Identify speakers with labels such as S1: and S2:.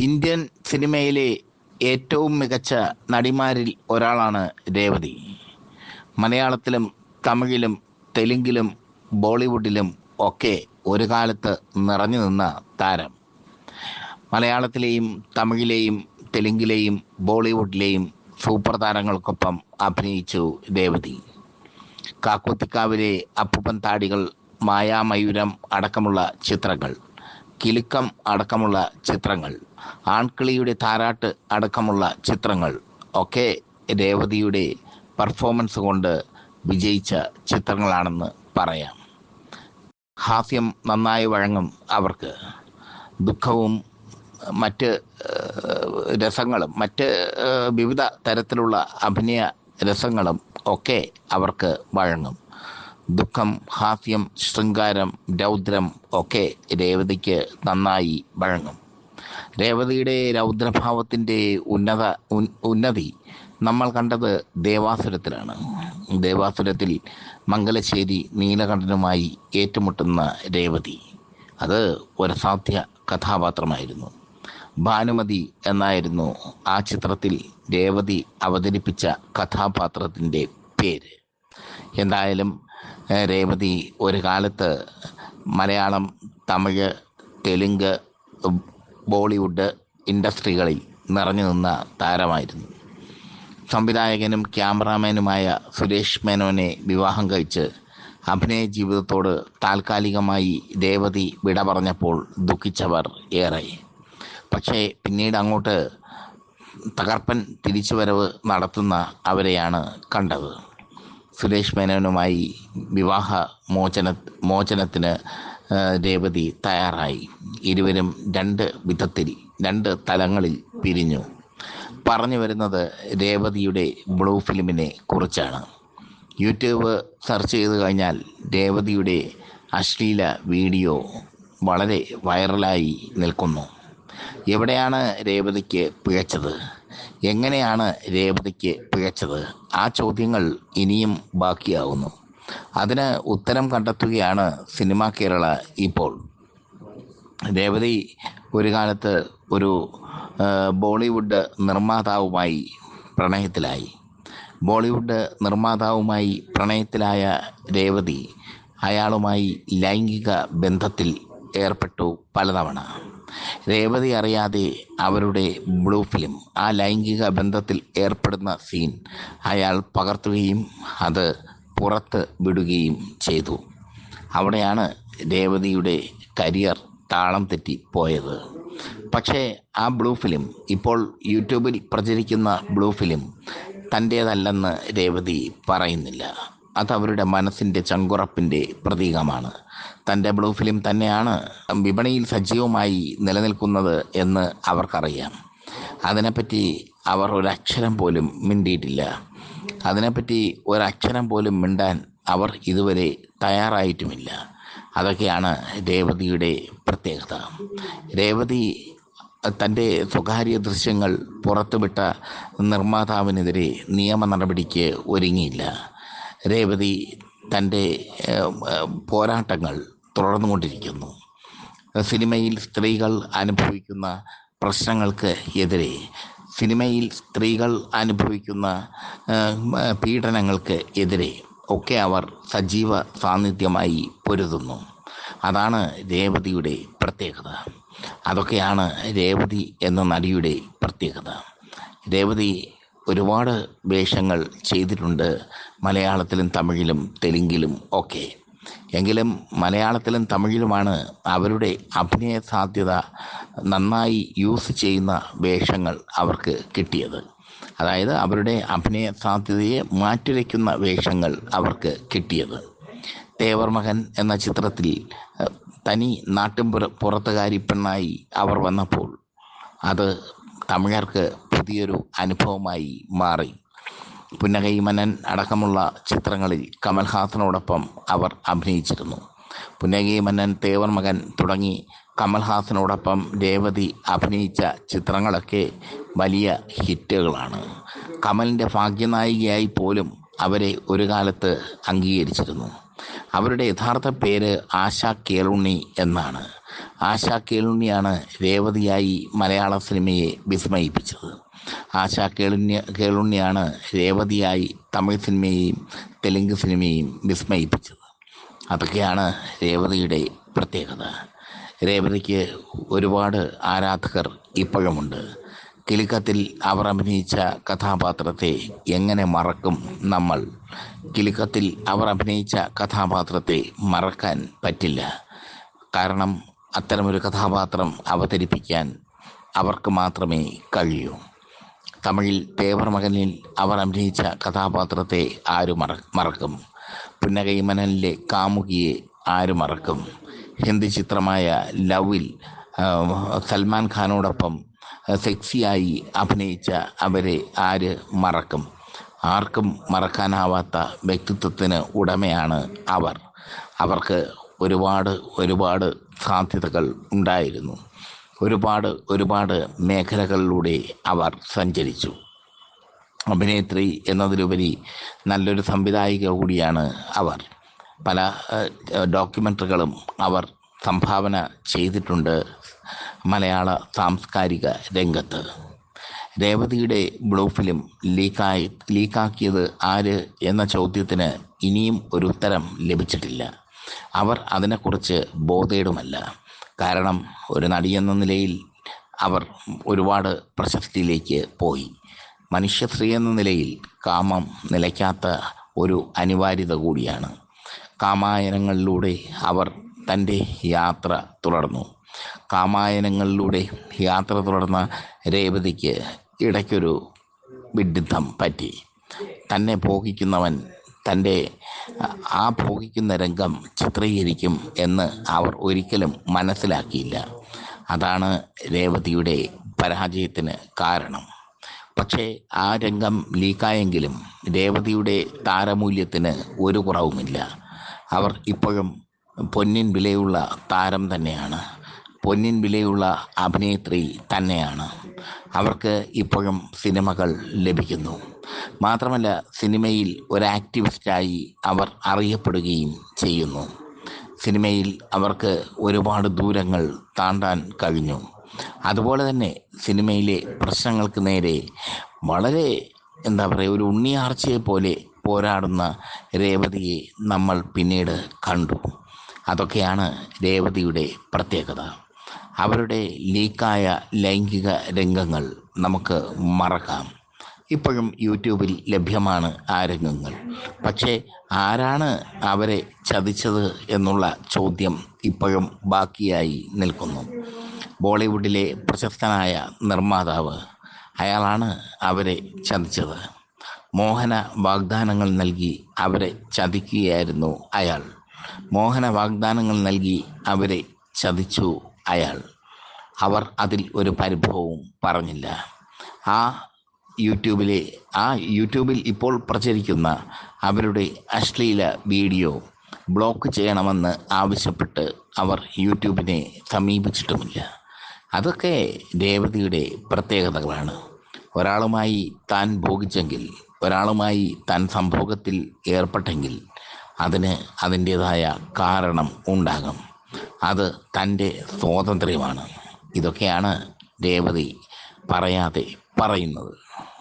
S1: Indian സിനിമയിലെ ഏറ്റവും മികച്ച നടിമാരിൽ ഒരാളാണ് രേവതി. മലയാളത്തിലും തമിഴിലും തെലുങ്കിലും ബോളിവുഡിലും ഒക്കെ ഒരു കാലത്ത് നിറഞ്ഞു നിന്ന താരം. മലയാളത്തിലെയും തമിഴിലെയും തെലുങ്കിലെയും ബോളിവുഡിലെയും സൂപ്പർ താരങ്ങൾക്കൊപ്പം അഭിനയിച്ചു രേവതി. കാക്കോത്തിക്കാവിലെ അപ്പുപ്പൻ താടികൾ മായാമയൂരം അടക്കമുള്ള ചിത്രങ്ങൾ കിലുക്കം അടക്കമുള്ള ചിത്രങ്ങൾ ആൺകിളിയുടെ താരാട്ട് അടക്കമുള്ള ചിത്രങ്ങൾ. ഒക്കെ രേവതിയുടെ പെർഫോമൻസ് കൊണ്ട് വിജയിച്ച ചിത്രങ്ങളാണെന്ന് പറയാം. ഹാസ്യം നന്നായി വഴങ്ങും അവർക്ക്. ദുഃഖവും മറ്റ് രസങ്ങളും മറ്റ് വിവിധ തരത്തിലുള്ള അഭിനയ രസങ്ങളും ഒക്കെ അവർക്ക് വഴങ്ങും. ദുഃഖം ഹാസ്യം ശൃംഗാരം രൗദ്രം ഒക്കെ രേവതിക്ക് നന്നായി വഴങ്ങും. രേവതിയുടെ രൗദ്രഭാവത്തിന്റെ ഉന്നത ഉന്നതി നമ്മൾ കണ്ടത് ദേവാസുരത്തിലാണ്. ദേവാസുരത്തിൽ മംഗലശ്ശേരി നീലകണ്ഠനുമായി ഏറ്റുമുട്ടുന്ന രേവതി. അത് ഒരു സാധ്യ കഥാപാത്രമായിരുന്നു. ഭാനുമതി എന്നായിരുന്നു ആ ചിത്രത്തിൽ രേവതി അവതരിപ്പിച്ച കഥാപാത്രത്തിന്റെ പേര്. എന്തായാലും രേവതി ഒരു കാലത്ത് മലയാളം തമിഴ് തെലുങ്ക് ബോളിവുഡ് ഇൻഡസ്ട്രികളിൽ നിറഞ്ഞു നിന്ന താരമായിരുന്നു. സംവിധായകനും ക്യാമറാമാനുമായ സുരേഷ് മേനോനെ വിവാഹം കഴിച്ച് അഭിനയ ജീവിതത്തോട് താൽക്കാലികമായി രേവതി വിട പറഞ്ഞപ്പോൾ ദുഃഖിച്ചവർ ഏറെ. പക്ഷേ പിന്നീട് അങ്ങോട്ട് തകർപ്പൻ തിരിച്ചുവരവ് നടത്തുന്ന അവരെയാണ് കണ്ടത്. സുരേഷ് മേനോനുമായി വിവാഹ മോചന മോചനത്തിന് രേവതി തയ്യാറായി. ഇരുവരും രണ്ട് വിധത്തിൽ രണ്ട് തലങ്ങളിൽ പിരിഞ്ഞു. പറഞ്ഞു വരുന്നത് രേവതിയുടെ ബ്ലൂ ഫിലിമിനെ കുറിച്ചാണ്. യൂട്യൂബ് സെർച്ച് ചെയ്ത് കഴിഞ്ഞാൽ രേവതിയുടെ അശ്ലീല വീഡിയോ വളരെ വൈറലായി നിൽക്കുന്നു. എവിടെയാണ് രേവതിക്ക് പിഴച്ചത്? എങ്ങനെയാണ് രേവതിക്ക് പിഴച്ചത്? ആ ചോദ്യങ്ങൾ ഇനിയും ബാക്കിയാവുന്നു. അതിന് ഉത്തരം കണ്ടെത്തുകയാണ് സിനിമ കേരള ഇപ്പോൾ. രേവതി ഒരു കാലത്ത് ഒരു ബോളിവുഡ് നിർമ്മാതാവുമായി പ്രണയത്തിലായി. ബോളിവുഡ് നിർമ്മാതാവുമായി പ്രണയത്തിലായ രേവതി അയാളുമായി ലൈംഗിക ബന്ധത്തിൽ ഏർപ്പെട്ടു പലതവണ. രേവതി അറിയാതെ അവരുടെ ബ്ലൂ ഫിലിം ആ ലൈംഗിക ബന്ധത്തിൽ ഏർപ്പെടുന്ന സീൻ അയാൾ പകർത്തുകയും അത് പുറത്ത് വിടുകയും ചെയ്തു. അവിടെയാണ് രേവതിയുടെ കരിയർ താളം തെറ്റി പോയത്. പക്ഷേ ആ ബ്ലൂ ഫിലിം ഇപ്പോൾ യൂട്യൂബിൽ പ്രചരിക്കുന്ന ബ്ലൂ ഫിലിം തന്റേതല്ലെന്ന് രേവതി പറയുന്നില്ല. അതവരുടെ മനസ്സിന്റെ ചങ്കുറപ്പിന്റെ പ്രതീകമാണ്. തന്റെ ബ്ലൂ ഫിലിം തന്നെയാണ് വിപണിയിൽ സജീവമായി നിലനിൽക്കുന്നത് എന്ന് അവർക്കറിയാം. അതിനെപ്പറ്റി അവർ ഒരക്ഷരം പോലും മിണ്ടിയിട്ടില്ല. അതിനെപ്പറ്റി ഒരക്ഷരം പോലും മിണ്ടാൻ അവർ ഇതുവരെ തയ്യാറായിട്ടുമില്ല. അതൊക്കെയാണ് രേവതിയുടെ പ്രത്യേകത. രേവതി തന്റെ സ്വകാര്യ ദൃശ്യങ്ങൾ പുറത്തുവിട്ട നിർമ്മാതാവിനെതിരെ നിയമ നടപടിക്ക് ഒരുങ്ങിയില്ല. രേവതി തന്റെ പോരാട്ടങ്ങൾ തുടർന്നുകൊണ്ടിരിക്കുന്നു. സിനിമയിൽ സ്ത്രീകൾ അനുഭവിക്കുന്ന പ്രശ്നങ്ങൾക്ക് എതിരെ സിനിമയിൽ സ്ത്രീകൾ അനുഭവിക്കുന്ന പീഡനങ്ങൾക്ക് എതിരെ ഒക്കെ അവർ സജീവ സാന്നിധ്യമായി പൊരുതുന്നു. അതാണ് രേവതിയുടെ പ്രത്യേകത. അതൊക്കെയാണ് രേവതി എന്ന നടിയുടെ പ്രത്യേകത. രേവതി ഒരുപാട് വേഷങ്ങൾ ചെയ്തിട്ടുണ്ട് മലയാളത്തിലും തമിഴിലും തെലുങ്കിലും ഒക്കെ. എങ്കിലും മലയാളത്തിലും തമിഴിലുമാണ് അവരുടെ അഭിനയ സാധ്യത നന്നായി യൂസ് ചെയ്യുന്ന വേഷങ്ങൾ അവർക്ക് കിട്ടിയത്. അതായത് അവരുടെ അഭിനയ സാധ്യതയെ മാറ്റുരയ്ക്കുന്ന വേഷങ്ങൾ അവർക്ക് കിട്ടിയത്. തേവർ മകൻ എന്ന ചിത്രത്തിൽ തനി നാട്ടിൻപുറ പുറത്തുകാരി പെണ്ണായി അവർ വന്നപ്പോൾ അത് തമിഴർക്ക് പുതിയൊരു അനുഭവമായി മാറി. പുന്നകൈ മനൻ അടക്കമുള്ള ചിത്രങ്ങളിൽ കമൽഹാസനോടൊപ്പം അവർ അഭിനയിച്ചിരുന്നു. പുന്നകൈ മനൻ തേവർ മകൻ തുടങ്ങി കമൽഹാസനോടൊപ്പം രേവതി അഭിനയിച്ച ചിത്രങ്ങളൊക്കെ വലിയ ഹിറ്റുകളാണ്. കമലിന്റെ ഭാഗ്യനായികയായി പോലും അവരെ ഒരു കാലത്ത് അംഗീകരിച്ചിരുന്നു. അവരുടെ യഥാർത്ഥ പേര് ആശ കേളുണ്ണി എന്നാണ്. ആശ കേളുണ്ണിയാണ് രേവതിയായി മലയാള സിനിമയെ വിസ്മയിപ്പിച്ചത്. ആശ കേളുണ്യ കേളുണ്ണിയാണ് രേവതിയായി തമിഴ് സിനിമയെയും തെലുങ്ക് സിനിമയെയും വിസ്മയിപ്പിച്ചത്. അതൊക്കെയാണ് രേവതിയുടെ പ്രത്യേകത. രേവതിക്ക് ഒരുപാട് ആരാധകർ ഇപ്പോഴുമുണ്ട്. കിലുക്കത്തിൽ അവർ അഭിനയിച്ച കഥാപാത്രത്തെ എങ്ങനെ മറക്കും നമ്മൾ? കിലുക്കത്തിൽ അവർ അഭിനയിച്ച കഥാപാത്രത്തെ മറക്കാൻ പറ്റില്ല. കാരണം അത്തരമൊരു കഥാപാത്രം അവതരിപ്പിക്കാൻ അവർക്ക് മാത്രമേ കഴിയൂ. തമിഴിൽ തേവർ മകനിൽ അവർ അഭിനയിച്ച കഥാപാത്രത്തെ ആരും മറ മറക്കും? പുന്നകൈമനലിലെ കാമുകിയെ ആര് മറക്കും? ഹിന്ദി ചിത്രമായ ലവിൽ സൽമാൻ ഖാനോടൊപ്പം സെക്സിയായി അഭിനയിച്ച അവരെ ആര് മറക്കും? ആർക്കും മറക്കാനാവാത്ത വ്യക്തിത്വത്തിന് ഉടമയാണ് അവർ. അവർക്ക് ഒരുപാട് ഒരുപാട് സാധ്യതകൾ ഉണ്ടായിരുന്നു. ഒരുപാട് ഒരുപാട് മേഖലകളിലൂടെ അവർ സഞ്ചരിച്ചു. അഭിനേത്രി എന്നതിലുപരി നല്ലൊരു സംവിധായിക കൂടിയാണ് അവർ. പല ഡോക്യുമെന്ററികളും അവർ സംഭാവന ചെയ്തിട്ടുണ്ട് മലയാള സാംസ്കാരിക രംഗത്ത്. രേവതിയുടെ ബ്ലൂ ഫിലിം ലീക്കായി ലീക്കാക്കിയത് ആര് എന്ന ചോദ്യത്തിന് ഇനിയും ഒരു ഉത്തരം ലഭിച്ചിട്ടില്ല. അവർ അതിനെക്കുറിച്ച് ബോധേടുമല്ല. കാരണം ഒരു നടിയെന്ന നിലയിൽ അവർ ഒരുപാട് പ്രശസ്തിയിലേക്ക് പോയി. മനുഷ്യശ്രീ എന്ന നിലയിൽ കാമം നിലയ്ക്കാത്ത ഒരു അനിവാര്യത കൂടിയാണ്. കാമായനങ്ങളിലൂടെ അവർ തന്റെ യാത്ര തുടർന്നു. കാമായനങ്ങളിലൂടെ യാത്ര തുടർന്ന രേവതിക്ക് ഇടയ്ക്കൊരു വിഡിത്തം പറ്റി. തന്നെ ഭോഗിക്കുന്നവൻ തന്റെ ആ ഭോഗിക്കുന്ന രംഗം ചിത്രീകരിക്കും എന്ന് അവർ ഒരിക്കലും മനസ്സിലാക്കിയില്ല. അതാണ് രേവതിയുടെ പരാജയത്തിന് കാരണം. പക്ഷേ ആ രംഗം ലീക്കായെങ്കിലും രേവതിയുടെ താരമൂല്യത്തിന് ഒരു കുറവുമില്ല. അവർ ഇപ്പോഴും പൊന്നിൻ വിലയുള്ള താരം തന്നെയാണ്. പൊന്നിൻ വിലയുള്ള അഭിനേത്രി തന്നെയാണ്. അവർക്ക് ഇപ്പോഴും സിനിമകൾ ലഭിക്കുന്നു. മാത്രമല്ല സിനിമയിൽ ഒരു ആക്ടിവിസ്റ്റായി അവർ അറിയപ്പെടുകയും ചെയ്യുന്നു. സിനിമയിൽ അവർക്ക് ഒരുപാട് ദൂരങ്ങൾ താണ്ടാൻ കഴിഞ്ഞു. അതുപോലെ തന്നെ സിനിമയിലെ പ്രശ്നങ്ങൾക്ക് നേരെ വളരെ എന്താ പറയുക ഒരു ഉണ്ണിയാർച്ചയെ പോലെ പോരാടുന്ന രേവതിയെ നമ്മൾ പിന്നീട് കണ്ടു. അതൊക്കെയാണ് രേവതിയുടെ പ്രത്യേകത. അവരുടെ ലീക്കായ ലൈംഗിക രംഗങ്ങൾ നമുക്ക് മറക്കാം. ഇപ്പോഴും യൂട്യൂബിൽ ലഭ്യമാണ് ആ രംഗങ്ങൾ. പക്ഷേ ആരാണ് അവരെ ചതിച്ചത് എന്നുള്ള ചോദ്യം ഇപ്പോഴും ബാക്കിയായി നിൽക്കുന്നു. ബോളിവുഡിലെ പ്രശസ്തനായ നിർമ്മാതാവ്. അയാളാണ് അവരെ ചതിച്ചത്. മോഹന വാഗ്ദാനങ്ങൾ നൽകി അവരെ ചതിക്കുകയായിരുന്നു അയാൾ. മോഹന വാഗ്ദാനങ്ങൾ നൽകി അവരെ ചതിച്ചു അയാൾ. അവർ അതിൽ ഒരു പരിഭവവും പറഞ്ഞില്ല. ആ യൂട്യൂബിലെ ആ യൂട്യൂബിൽ ഇപ്പോൾ പ്രചരിക്കുന്ന അവരുടെ അശ്ലീല വീഡിയോ ബ്ലോക്ക് ചെയ്യണമെന്ന് ആവശ്യപ്പെട്ട് അവർ യൂട്യൂബിനെ സമീപിച്ചിട്ടുമില്ല. അതൊക്കെ രേവതിയുടെ പ്രത്യേകതകളാണ്. ഒരാളുമായി താൻ ഭോഗിച്ചെങ്കിൽ ഒരാളുമായി താൻ സംഭോഗത്തിൽ ഏർപ്പെട്ടെങ്കിൽ അതിന് അതിന്റേതായ കാരണം ഉണ്ടാകും. അത് തന്റെ സ്വാതന്ത്ര്യമാണ്. ഇതൊക്കെയാണ് ദേവതി പറയാതെ പറയുന്നത്.